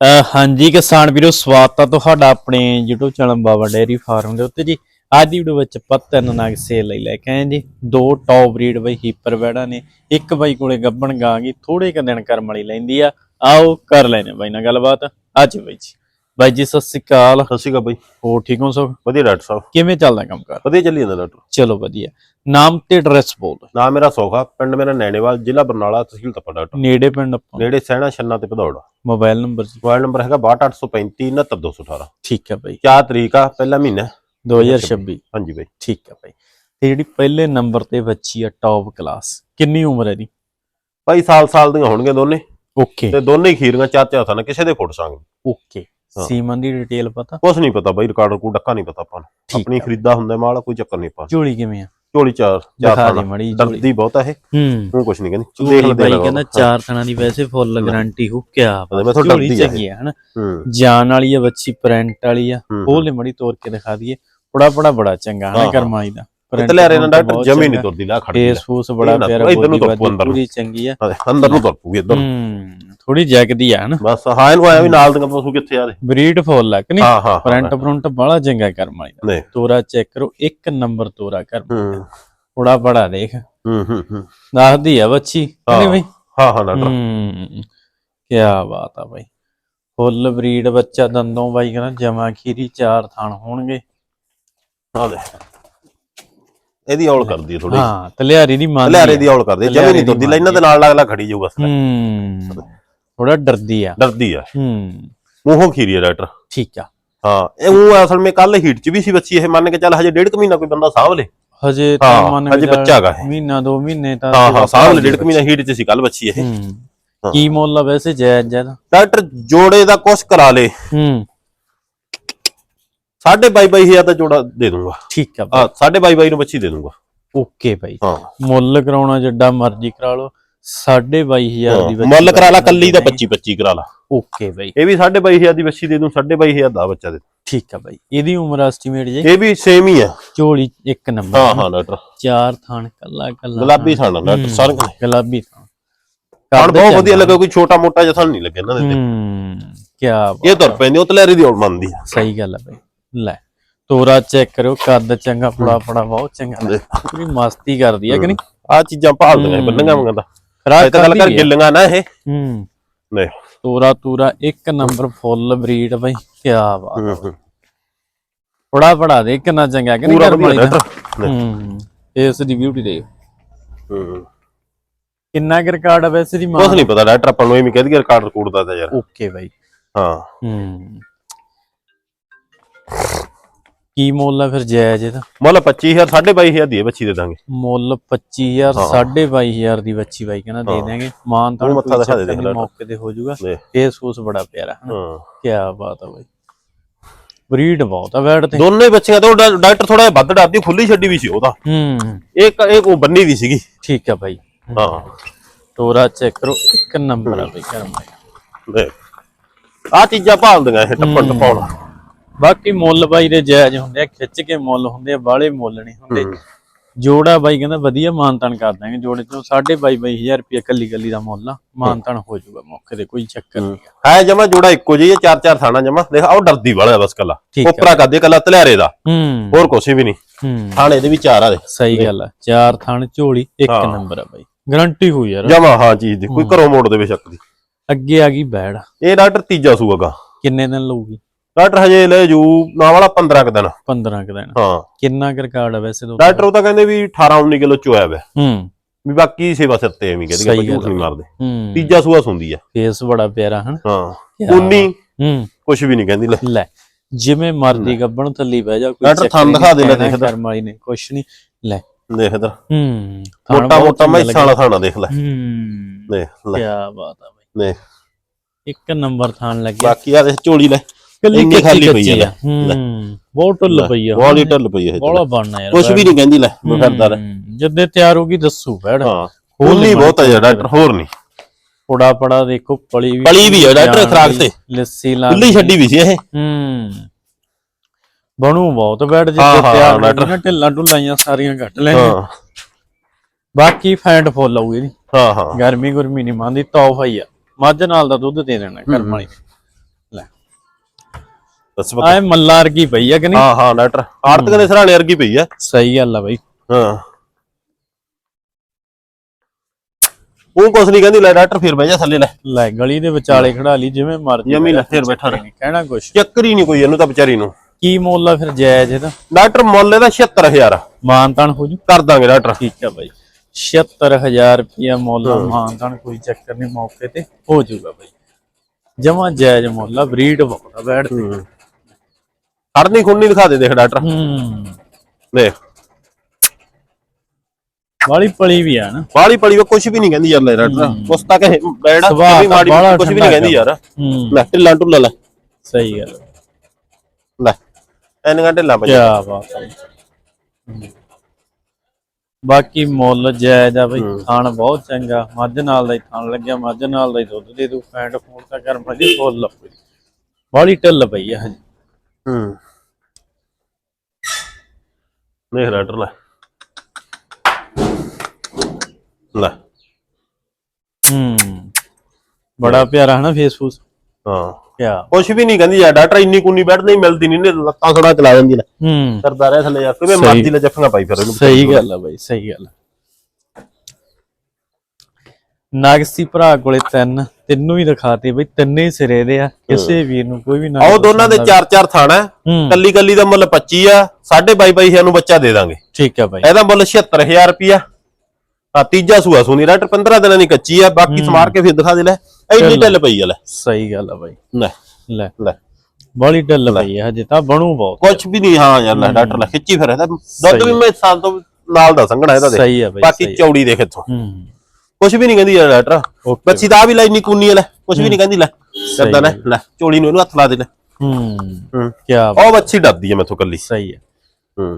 ਹਾਂਜੀ ਕਿਸਾਨ ਵੀਰੋ ਸਵਾਗਤ ਹੈ ਤੁਹਾਡਾ ਆਪਣੇ YouTube channel Baba dairy farm ਦੇ ਉੱਤੇ ਜੀ। ਅੱਜ ਦੀ ਵੀਡੀਓ ਵਿੱਚ ਆਪਾਂ ਤਿੰਨ ਨਗ ਸੇਲ ਲਈ ਲੈ ਕੇ ਆਏ ਜੀ। ਦੋ ਟੌਪ ਬਰੀਡ ਬਈ ਹੀਪਰ ਵੈੜਾ ਨੇ ਇੱਕ ਬਾਈ ਕੋਲੇ ਗੱਬਣ ਗਾਂ ਗੀ ਥੋੜੇ ਕੁ ਦਿਨ ਕਰਮ ਵਾਲੀ ਲੈਂਦੀ ਆ। ਆਓ ਕਰ ਲੈਨੇ ਬਾਈ ਨਾਲ ਗੱਲਬਾਤ। ਅੱਜ ਬਾਈ ਜੀ। ਬਾਈ ਜੀ ਸਤਿ ਸ਼੍ਰੀ ਅਕਾਲ। ਸਤਿ ਸ਼੍ਰੀ ਅਕਾਲ ਬਾਈ। ਹੋ ਠੀਕ ਹੋ ਸਭ? ਵਧੀਆ ਡਾਕਟਰ ਸਾਹਿਬ। ਕਿਵੇਂ ਚੱਲਦਾ ਕੰਮ ਕਰ? ਵਧੀਆ ਚੱਲੀ ਜਾਂਦਾ ਡਾਕਟਰ। ਚਲੋ ਵਧੀਆ। ਨਾਮ ਤੇ ਐਡਰੈਸ ਬੋਲ। ਨਾਮ ਮੇਰਾ ਸੋਖਾ ਪਿੰਡ ਮੇਰਾ ਨੈਣੇਵਾਲ ਜ਼ਿਲ੍ਹਾ ਬਰਨਾਲਾ ਤਹਿਸੀਲ ਤਪਾ ਡਾਕਟਰ। ਨੇੜੇ ਪਿੰਡ ਆਪਾਂ। ਨੇੜੇ ਸੈਣਾ ਛੰਨਾ ਤੇ ਭਦੌੜ। ਮੋਬਾਈਲ ਨੰਬਰ ਜੀ। ਮੋਬਾਈਲ ਨੰਬਰ ਹੈਗਾ 62835 69218 ਠੀਕ ਹੈ ਬਾਈ। ਚਾਰ ਤਰੀਕ ਆ? ਪਹਿਲਾ ਮਹੀਨਾ 2026 ਹਾਂਜੀ ਬਾਈ। ਠੀਕ ਹੈ ਭਾਈ ਤੇ ਜਿਹੜੀ ਪਹਿਲੇ ਨੰਬਰ ਤੇ ਬੱਚੀ ਆ ਟੌਪ ਕਲਾਸ ਕਿੰਨੀ ਉਮਰ ਹੈ ਦੀ ਭਾਈ ਸਾਲ ਸਾਲ ਦੀਆਂ ਹੋਣਗੀਆਂ ਦੋਨੇ। ਓਕੇ ਤੇ ਦੋਨੇ ਹੀ ਖੀਰੀਆਂ ਚਾਰ ਚਾਰ ਥਾਂ ਕਿਸੇ ਦੇ ਫੁੱਟ ਸੰਗ। ਓਕੇ। ਸੀਮਨ ਦੀ ਡਿਟੇਲ ਪਤਾ? ਕੁਛ ਨਹੀਂ ਪਤਾ ਬਾਈ ਰਿਕਾਰਡ ਕੋ ਡੱਕਾ ਨਹੀਂ ਪਤਾ ਆਪਾਂ ਨੂੰ। ਆਪਣੀ। ਖਰੀਦਾ ਹੁੰਦਾ ਮਾਲ ਕੋਈ ਚੱਕਰ ਨਹੀਂ ਪਾ ਝੋਲੀ ਕਿਵੇਂ ਆ? ਝੋਲੀ ਚਾਰ ਚਾਰ ਦਿਖਾ ਦੇ ਮੜੀ ਦਰਦੀ ਬਹੁਤ ਆ ਇਹ। ਹੂੰ। ਉਹ ਕੁਛ ਨਹੀਂ ਕਹਿੰਦੀ। ਝੋਲੀ ਲੈ ਬਾਈ। ਕਹਿੰਦਾ ਚਾਰ ਥਣਾ ਦੀ ਵੈਸੇ ਫੁੱਲ। ਗਾਰੰਟੀ ਹੋ ਕਿਆ ਮੈਂ ਝੋਲੀ ਡਰਦੀ ਚੰਗੀ ਆ ਹਨਾ? ਜਾਨ ਵਾਲੀ ਆ ਬੱਚੀ ਪ੍ਰਿੰਟ ਵਾਲੀ ਆ। ਉਹ ਲੈ ਮੜੀ ਤੋੜ ਕੇ ਦਿਖਾ ਦਈਏ। ਬੜਾ ਬੜਾ ਬੜਾ ਚੰਗਾ ਹਨਾ। ਕਰਮਾਈ ਦਾ। ਲਿਆਰੇ ਨਾ ਡਾਕਟਰ ਜਮੀ ਨਹੀਂ ਤੁਰਦੀ ਲਾ ਖੜਦੀ ਫੇਸ ਫੂਸ ਬੜਾ ਨਾ ਪਿਆਰਾ ਨੂੰ ਨੂੰ। ਪੂਰੀ ਚੰਗੀ ਆ। ਅੰਦਰ ਨੂੰ ਤੁਰ ਪੂਗੀ ਇੱਧਰ ਨੂੰ। ਹੂੰ। ਥੋੜੀ ਜੈਕਦੀ ਆ ਹਨਾ? ਬਸ ਹਾਂ ਇਹਨੂੰ ਆਇਆ ਵੀ ਨਾਲ ਦੀਆਂ ਪਸ਼ੂ ਕਿੱਥੇ ਆ ਦੇ ਬਰੀਡ ਫੁੱਲ ਆ ਕਿ ਨਹੀਂ? ਹਾਂ ਹਾਂ ਫਰੰਟ ਫਰੰਟ ਬੜਾ ਚੰਗਾ ਦਾ ਨਹੀਂ। ਤੋਰਾ ਚੈੱਕ ਕਰੋ ਇੱਕ ਨੰਬਰ ਤੋਰਾ ਕਰ ਹੂੰ। ਥੋੜਾ ਬੜਾ ਦੇਖ। ਹੂੰ ਹੂੰ ਹੂੰ। ਦੱਸਦੀ ਆ ਬੱਚੀ ਨਹੀਂ ਬਈ? ਹਾਂ ਹਾਂ ਡਾਕਟਰ। ਹੂੰ ਕੀ ਬਾਤ ਆ ਬਾਈ। ਫੁੱਲ ਬਰੀਡ ਬੱਚਾ ਦੰਦੋਂ ਬਾਈ ਕਹਿੰਦਾ ਜਮਾ ਖੀਰੀ ਚਾਰ ਥਣ ਹੋਣਗੇ। ਆ ਦੇ ਇਹਦੀ ਔਲ ਕਰਦੀ ਹੈ ਥੋੜੀ ਹਾਂ ਤਲਿਆਰੀ ਦੀ ਮੰਨ ਲਿਆਰੇ ਦੀ ਔਲ ਕਰਦੀ ਹੈ ਜਮੀ ਨਹੀਂ ਤੁਰਦੀ ਲੈ ਇਹਨਾਂ ਦੇ ਨਾਲ ਲੱਗਲਾ ਖੜੀ ਜਾਊ ਬਸ ਹੂੰ। ਥੋੜਾ ਡਰਦੀ ਆ। ਡਰਦੀ ਆ। ਹੂੰ। ਮੂੰਹੋਂ ਖੀਰੀ ਹੈ ਡਾਕਟਰ। ਠੀਕ ਆ। ਹਾਂ ਇਹ ਉਹ ਅਸਲ ਵਿੱਚ ਕੱਲ ਹੀਟ ਚ ਵੀ ਸੀ ਬੱਚੀ ਇਹ ਮੰਨ ਕੇ ਚੱਲ ਹਜੇ ਡੇਢ ਕੁ ਮਹੀਨਾ ਕੋਈ ਬੰਦਾ ਸਾਂਭ ਲੇ। ਹਜੇ ਤਾਂ ਮੰਨ ਹਜੇ ਕੇ ਚੱਲ ਬੱਚਾ ਹੈਗਾ। ਮਹੀਨਾ ਦੋ ਮਹੀਨੇ ਤਾਂ ਹਾਂ ਹਾਂ ਸਾਂਭ ਲੈ ਡੇਢ ਕੁ ਮਹੀਨਾ ਹੀਟ ਚ ਸੀ ਕੱਲ ਬੱਚੀ ਇਹ। ਕੀ ਮੁੱਲ ਆ ਵੈਸੇ ਜਾਇਜ਼ ਜਾਇਜ਼ ਡਾਕਟਰ ਜੋੜੇ ਦਾ ਕੁਛ ਕਰਾ ਲੇ। ਹੂੰ। ਸਾਢੇ ਬਾਈ ਬਾਈ ਹਜ਼ਾਰ ਦਾ ਜੋੜਾ ਦੇ ਦੂੰਗਾ। ਠੀਕ ਆ। ਹਾਂ ਸਾਢੇ ਬਾਈ ਬਾਈ ਨੂੰ ਬੱਚੀ ਦੇ ਦੂੰਗਾ। ਓਕੇ ਹਾਂ। ਮੁੱਲ ਕਰਾਉਣਾ ਜਿੱਡਾ ਮਰਜ਼ੀ ਕਰਾ ਲਓ। 22500 ਦੀ ਬੱਚੀ ਮੁੱਲ ਕਰਾ ਲਾ ਕੱਲੀ ਦਾ 25 25 ਕਰਾ ਲਾ। ਓਕੇ ਬਾਈ। ਇਹ ਵੀ 22500 ਦੀ ਬੱਚੀ ਦੇ ਦੂੰ 22500 ਦਾ ਬੱਚਾ ਦੇ। ਠੀਕ ਆ ਬਾਈ। ਇਹਦੀ ਉਮਰ ਐਸਟੀਮੇਟ ਜੇ? ਇਹ ਵੀ ਸੇਮ ਹੀ ਆ। ਝੋਲੀ ਇੱਕ ਨੰਬਰ ਹਾਂ ਹਾਂ ਡਾਕਟਰ ਚਾਰ ਥਾਣ ਕੱਲਾ ਕੱਲਾ ਗੁਲਾਬੀ ਥਾਣਾ। ਡਾਕਟਰ ਸਾਰੇ ਕੋਲ ਗੁਲਾਬੀ ਥਾਣ। ਥਾਣ ਬਹੁਤ ਵਧੀਆ ਲੱਗਾ ਕੋਈ ਛੋਟਾ ਮੋਟਾ ਜਿਹਾ ਥਾਣ ਨਹੀਂ ਲੱਗਿਆ ਇਹਨਾਂ ਦੇ ਹੂੰ ਕੀ ਤੇ। ਇਹ ਤੁਰ ਪੈਂਦੀ ਉਹ ਤਲੇਰੀ ਦੀ ਔਲ ਮੰਨਦੀ ਆ। ਸਹੀ ਗੱਲ ਆ ਬਾਈ। ਲੈ ਤੋਰਾ ਚੈੱਕ ਕਰਿਓ ਕੱਦ ਚੰਗਾ ਫੜਾ ਫੜਾ ਬਹੁਤ ਚੰਗਾ। ਮਸਤੀ ਕਰਦੀ ਆ ਕਿ ਨਹੀਂ? ਆ ਚੀਜ਼ਾਂ ਭਾਲਦੀਆਂ ਬੰਨੀਆਂ ਮੰਗਾਂ ਗੱਲ ਕਰ। ਗਿੱਲੀਆਂ ਨਾ ਇਹ। ਹੂੰ। ਨਹੀਂ ਤੋਰਾ ਤੂਰਾ ਇੱਕ ਨੰਬਰ ਫੁੱਲ ਬਰੀਡ ਬਾਈ ਕੀ ਬਾਤ ਹੂੰ, ਹੂੰ। ਬੜਾ ਬੜਾ ਦੇ ਕਿੰਨਾ ਚੰਗਾ ਕਿ ਨਹੀਂ। ਹੂੰ। ਇਸ ਦੀ ਬਿਊਟੀ ਦੇ ਹੂੰ। ਕਿੰਨਾ ਕੁ ਰਿਕਾਰਡ ਆ ਵੈਸੇ ਦੀ ਮਾਂ। ਕੁਛ ਨਹੀਂ ਪਤਾ ਡਾਕਟਰ ਆਪਾਂ ਨੂੰ ਐਵੇਂ ਕਹਿ ਦਈਏ ਰਿਕਾਰਡ ਰਿਕੂਡ ਦਾ ਤਾਂ ਯਾਰ। ਓਕੇ ਬਾਈ। ਹਾਂ। ਹੂੰ। ਕੀ ਮੁੱਲ ਆ ਫਿਰ ਜਾਇਜ਼ ਇਹਦਾ? ਮੁੱਲ 25000 22500 ਦੀ ਇਹ ਬੱਚੀ ਦੇ ਦਾਂਗੇ। ਮੁੱਲ 25000 ਹਾਂ। 22500 ਦੀ ਬੱਚੀ ਬਾਈ ਕਹਿੰਦਾ ਦੇ। ਦੇਾਂਗੇ ਮਾਨ ਤਾਂ ਮੱਥਾ ਦਿਖਾ ਦੇ ਦੇਖ ਲੈ। ਮੌਕੇ ਤੇ ਹੋ ਜਾਊਗਾ। ਫੇਸ ਫੂਸ ਬੜਾ ਪਿਆਰਾ ਹਾਂ। ਕੀ ਬਾਤ ਆ ਬਾਈ। ਬਰੀਡ ਬਹੁਤ ਆ ਵੈੜ ਤੇ। ਦੋਨੇ ਬੱਚੀਆਂ ਤੋਂ ਡਾਕਟਰ ਥੋੜਾ ਵੱਧ ਡਰਦੀ ਖੁੱਲੀ ਛੱਡੀ ਵੀ ਸੀ ਉਹਦਾ। ਹੂੰ। ਇਹ ਕ- ਇਹ ਉਹ ਬੰਨੀ ਦੀ ਸੀਗੀ। ਠੀਕ ਆ ਬਾਈ। ਹਾਂ। ਤੋਰਾ ਚੈੱਕ ਕਰੋ ਇੱਕ ਨੰਬਰ ਆ ਬਾਈ ਕਰਮ ਦੇਖ। ਆ ਚੀਜ਼ਾਂ ਭਾਲਦੀਆਂ ਇਹ ਟੱਪਣ ਟਪਾਉਣ। ਬਾਕੀ ਮੁੱਲ ਬਾਈ ਦੇ ਜਾਇਜ਼ ਹੁੰਦੇ ਆ ਖਿੱਚ ਕੇ ਮੁੱਲ ਹੁੰਦੇ ਆ ਬਾਹਲੇ ਮੁੱਲ ਨਹੀਂ ਹੁੰਦੇ। ਜੋੜਾ ਬਾਈ ਕਹਿੰਦਾ ਵਧੀਆ ਮਾਨਤਨ ਕਰ ਦਾਂਗੇ ਜੋੜੇ ਚੋਂ 22500 ਰੁਪਏ ਕੱਲੀ ਕੱਲੀ ਦਾ ਮੁੱਲ ਆ ਮਾਨਤਨ ਹੋ ਜਾਊਗਾ ਮੌਕੇ ਤੇ ਕੋਈ ਚੱਕਰ ਨਹੀਂ ਹੈ ਜਮਾ ਜੋੜਾ ਇੱਕੋ ਜਿਹੀ ਚਾਰ ਚਾਰ ਥਾਣਾ ਜਮਾ। ਦੇਖ ਆਹ ਡਰਦੀ ਵਾਲਾ ਬਸ ਕੱਲਾ। ਉਪਰਾ ਕਰਦੇ ਕੱਲਾ ਤਲਿਆਰੇ ਦਾ। ਹੋਰ ਕੁਛ ਵੀ ਨਹੀਂ। ਥਾਣੇ ਦੇ ਵੀ ਚਾਰ ਆ ਦੇ। ਸਹੀ ਗੱਲ ਆ ਚਾਰ ਥਣ ਝੋਲੀ ਇੱਕ। ਨੰਬਰ ਆ ਬਾਈ। ਗਰੰਟੀ ਹੋਈ ਯਾਰ। ਜਮਾ ਹਾਂ ਚੀਜ਼ ਦੀ ਕੋਈ ਘਰੋਂ ਮੋੜ ਦੇ ਬੇਸ਼ੱਕ ਦੀ। ਅੱਗੇ ਆ ਗਈ ਬੈੜ। ਇਹ ਡਾਕਟਰ ਤੀਜਾ ਸੂਗਾ ਕਿੰਨੇ ਦਿਨ ਲਊਗੀ? ਡਾਕਟਰ ਹਜੇ ਲੈ ਜੂ ਨਾ ਵਾਲਾ 15 ਕ ਦਿਨ। 15 ਕੁ ਦਿਨ। ਹਾਂ। ਕਿੰਨਾ ਕੁ ਰਿਕਾਰਡ ਆ ਵੈਸੇ ਤੋਂ ਡਾਕਟਰ ਉਹ ਤਾਂ ਕਹਿੰਦੇ ਵੀ 18 19 ਕਿਲੋ ਚੋਇਆ ਵੇ ਹੂੰ। ਵੀ ਬਾਕੀ ਸੇਵਾ ਸਿਰ ਤੇ ਐਵੇਂ ਕਹਿੰਦੇ ਆਪਾਂ ਝੂਠ ਨਹੀਂ ਮਾਰਦੇ। ਹੂੰ। ਤੀਜਾ ਸੂਆ ਸੁੰਦੀ ਆ। ਫੇਸ ਬੜਾ ਪਿਆਰਾ ਹਨ? ਹਾਂ। ਕਿਆ ਉਨੀ। ਹੂੰ। ਕੁਛ ਵੀ ਨਹੀਂ ਕਹਿੰਦੀ ਲੈ। ਜਿਵੇਂ ਮਰਦੀ ਗੱਬਣ ਥੱਲੀ ਬਹਿ ਜਾ ਕੋਈ ਡਾਕਟਰ ਨੀ, ਦਿਖਾ ਦੇ ਲੈ, ਦੇਖਦਾ। ਕਰਮ ਵਾਲੀ ਨੇ ਕੁਛ ਨਹੀਂ। ਲੈ। ਦੇਖ ਇਧਰ। ਹੂੰ। ਮੋਟਾ ਮੋਟਾ ਚੰਗਾ ਮੈਸਾਂ ਵਾਲਾ ਥਾਣਾ ਦੇਖ ਲੈ। ਹੂੰ। ਦੇਖ ਲੈ। ਕੀ ਬਾਤ ਆ ਬਾਈ। ਦੇਖ। ਇੱਕ ਨੰਬਰ ਥਾਣ ਲੱਗਿਆ। ਬਾਕੀ ਆ ਦੇਖ ਝੋਲੀ ਲੈ। ਕੱਲੀ ਇੰਨੀ ਖਾਲੀ ਪਈ ਆ। ਹੂੰ ਬਹੁਤ ਢੁੱਲ ਪਈ ਆ। ਬੋਲੀ ਢੱਲ ਪਈ ਹੈ ਬੋਲਾ ਬਣਨਾ ਯਾਰ ਕੁਛ ਵੀ ਨਹੀਂ ਕਹਿੰਦੀ ਲੈ ਮੈਂ ਕਰਦਾ ਲੈ ਹੂੰ, ਜਦੇ ਤਿਆਰ ਹੋਗੀ ਦੱਸੂ ਬੈੜ ਹਾਂ ਲਈ ਬਹੁਤ ਯਾਰ ਡਾਕਟਰ ਹੋਰ ਨਹੀਂ। ਪੜਾ ਪੜਾ ਦੇਖੋ ਪਲੀ ਵੀ ਪਲੀ ਵੀ ਆ ਡਾਕਟਰ ਖੁਰਾਕ ਤੇ। ਲੱਸੀ ਲਾ ਖੁੱਲੀ ਛੱਡੀ ਵੀ ਸੀ ਇਹ। ਹੂੰ। ਬਣੂ ਬਹੁਤ ਹਾਂ, ਜਿੱਤੇ ਹਾਂ, ਤਿਆਰ ਡਾਕਟਰ। ਹੋਈਆਂ ਢਿੱਲਾਂ ਢੁਲਾਈਆਂ ਸਾਰੀਆਂ ਘੱਟ ਲੈਣੇ ਹਾਂ। ਬਾਕੀ ਫੈਂਟ ਫੁੱਲ ਆਊਗੀ ਇਹਦੀ। ਹਾਂ ਹਾਂ। ਗਰਮੀ ਗੁਰਮੀ ਨਹੀਂ ਮੰਨਦੀ ਤੌਫ ਹੀ ਆ। ਮੱਝ ਨਾਲ ਦਾ ਦੁੱਧ ਦੇ ਦੇਣਾ ਵਾਲੀ। ਨੇ। ਦੱਸ ਆਏ ਮੱਲਾ ਵਰਗੀ ਪਈ ਆ ਕਿ ਨਹੀਂ? ਹਾਂ ਹਾਂ ਡਾਕਟਰ ਆਰਤਕ ਦੇ ਸਰਾਣੇ ਵਰਗੀ ਪਈ ਆ। ਸਹੀ ਗੱਲ ਆ ਬਾਈ। ਹਾਂ। ਉਹ ਕੁਛ ਨਹੀਂ ਕਹਿੰਦੀ ਲੈ ਡਾਕਟਰ ਫਿਰ ਬਹਿ ਜਾ ਥੱਲੇ ਲੈ। ਲੈ ਗਲੀ ਦੇ ਵਿਚਾਲੇ ਖੜਾ ਲਈ ਜਿਵੇਂ ਮਰਜ਼ੀ ਜਮੀ ਜਾ, ਲੱਥੇਰ ਬੈਠਾ ਰਹੇ। ਕਹਿਣਾ ਕੁਛ। ਚੱਕਰ ਹੀ ਨਹੀਂ ਕੋਈ ਇਹਨੂੰ ਤਾਂ ਵਿਚਾਰੀ ਨੂੰ। ਕੀ ਮੁੱਲ ਆ ਫਿਰ ਜਾਇਜ਼ ਇਹਦਾ? ਡਾਕਟਰ ਮੁੱਲ ਇਹਦਾ 76000 ਮਾਨਤਾਨ ਹੋ ਜੂ? ਕਰ ਦਾਂਗੇ ਡਾਕਟਰ। ਠੀਕ ਆ ਬਾਈ। 76000 ਰੁਪਿਆ ਮੁੱਲ ਮਾਨਤਾਨ ਕੋਈ ਚੱਕਰ ਨਹੀਂ ਮੌਕੇ ਤੇ ਹੋ ਜੂਗਾ ਬਾਈ। ਜਮਾ ਜਾਇਜ਼ ਮੁੱਲ ਆ ਬਰੀਡ ਬਹੁਤ ਆ ਬੈਠ ਖੜਨੀ ਖੁੰਨੀ ਦਿਖਾ ਦੇ ਦੇਖ ਡਾਕਟਰ। ਹੂੰ। ਦੇਖ ਵਾਲੀ ਪਲੀ ਵੀ ਆ ਨਾ। ਬਾਲੀ ਪੜੀ ਕੁਛ ਵੀ ਨਹੀਂ ਕਹਿੰਦੀ ਯਾਰ ਲੈ ਡਾਕਟਰ ਉਸ ਤੱਕ ਇਹ ਬੈੜਾ ਵੀ ਮਾੜੀ ਕੁਛ ਵੀ ਨਹੀਂ ਕਹਿੰਦੀ ਯਾਰ। ਹੂੰ। ਲੈ ਢਿੱਲਾ ਢੁੱਲਾ ਲੈ। ਸਹੀ ਗੱਲ। ਲੈ ਐਨ ਢਿੱਲਾ ਪਈ ਕਿਆ ਬਾਤ ਹੈ। ਬਾਕੀ ਮੁੱਲ ਜਾਇਜ਼ ਆ ਬਈ ਖਾਣ ਬਹੁਤ ਚੰਗਾ। ਮੱਝ ਨਾਲ ਦਾ ਹੀ ਖਾਣ ਲੱਗਿਆ ਮੱਝ ਨਾਲ ਦਾ ਹੀ ਦੁੱਧ ਦੇ ਦੂ। ਫੈਂਟ ਫੂਡ ਤਾਂ ਕਰ ਮਜੀ ਫੁੱਲ ਲੱਪੀ ਬਾਲੀ ਢਿੱਲ ਪਈ ਆ ਹਜੇ। ਹੂੰ। ਦੇਖ ਲੈ ਲੈ। ਹੂੰ। ਬੜਾ ਪਿਆਰਾ ਹਨਾ ਫੇਸਬੁਕ ਹਾਂ। ਕਿਆ? ਕੁਛ ਵੀ ਨਹੀਂ ਕਹਿੰਦੀ ਯਾਰ ਡਾਕਟਰ ਇੰਨੀ ਕੁੰਨੀ ਬੈਠ ਨਹੀਂ ਮਿਲਦੀ ਨਹੀਂ ਨੇ ਲੱਤਾਂ ਥੋੜਾ ਚਲਾ ਜਾਂਦੀ ਲੈ ਹੂੰ। ਕਰਦਾ ਰਿਹਾ ਥੱਲੇ ਕਿਵੇਂ ਸਹੀ। ਮਰਜ਼ੀ ਲੈ ਜੱਫੀਆਂ ਪਾਈ ਫਿਰ ਇਹਨੂੰ ਸਹੀ ਗੱਲ ਆ ਬਾਈ ਸਹੀ ਗੱਲ ਆ। ਨਾਗਸੀ ਭਰਾ ਕੋਲੇ ਤਿੰਨ ਤਿੰਨੋਂ ਹੀ ਦਿਖਾਤੇ ਬਈ ਤਿੰਨੇ ਸਿਰੇ ਦੇ ਆ। ਕਿਸੇ ਵੀਰ ਨੂੰ ਕੋਈ ਵੀ ਨਾ ਆਓ ਦੋਨਾਂ ਦੇ ਚਾਰ ਚਾਰ ਥਾਣਾ ਕੱਲੀ ਕੱਲੀ ਦਾ ਮੁੱਲ 25 ਆ 22 22 ਨੂੰ ਬੱਚਾ ਦੇ ਦਾਂਗੇ। ਠੀਕ ਆ ਬਾਈ। ਇਹਦਾ ਮੁੱਲ 76000 ਰੁਪਿਆ ਆ ਤੀਜਾ ਸੂਆ ਸੁਣੀ ਡਾਕਟਰ 15 ਦਿਨਾਂ ਦੀ ਕੱਚੀ ਆ ਬਾਕੀ ਸਮਾਰ ਕੇ ਫਿਰ ਦਿਖਾ ਦੇ ਲੈ। ਇੰਨੀ ਢਿੱਲ ਪਈ ਆ ਲੈ। ਸਹੀ ਗੱਲ ਆ ਬਾਈ। ਲੈ ਲੈ। ਲੈ। ਬੜੀ ਢਿੱਲ ਪਈ ਆ ਹਜੇ ਤਾਂ ਬਣੂ ਬਹੁਤ। ਕੁਛ ਵੀ ਨਹੀਂ ਹਾਂ ਯਾਰ ਲੈ ਡਾਕਟਰ ਲੈ ਖਿੱਚੀ ਫਿਰ ਇਹਦਾ। ਦੁੱਧ ਵੀ ਮੈਂ ਸਾਲ ਤੋਂ ਨਾਲ ਦਾ ਸੰਘਣਾ ਇਹਦਾ ਦੇ। ਸਹੀ ਆ ਬਾਈ ਬਾਕੀ। ਚੌੜੀ ਦੇਖ ਇੱਥੋਂ। ਹੂੰ। ਕੁਛ ਵੀ ਨਹੀਂ ਕਹਿੰਦੀ ਯਾਰ ਡਾਕਟਰ। ਬੱਚੀ ਦਾ ਵੀ ਲੈ ਇੰਨੀ ਕੁੰਨੀ ਲੈ। ਕੁਛ ਵੀ ਨਹੀਂ ਕਹਿੰਦੀ ਲੈ। ਕਰਦਾ ਲੈ ਲੈ। ਚੋਲੀ ਨੂੰ ਇਹਨੂੰ ਹੱਥ ਲਾ ਦੇ ਲੈ। ਹੂੰ। ਹੂੰ। ਕਿਆ ਉਹ ਬੱਚੀ ਡਰਦੀ ਆ ਮੈਥੋਂ ਕੱਲੀ ਸਹੀ ਆ। ਹੂੰ।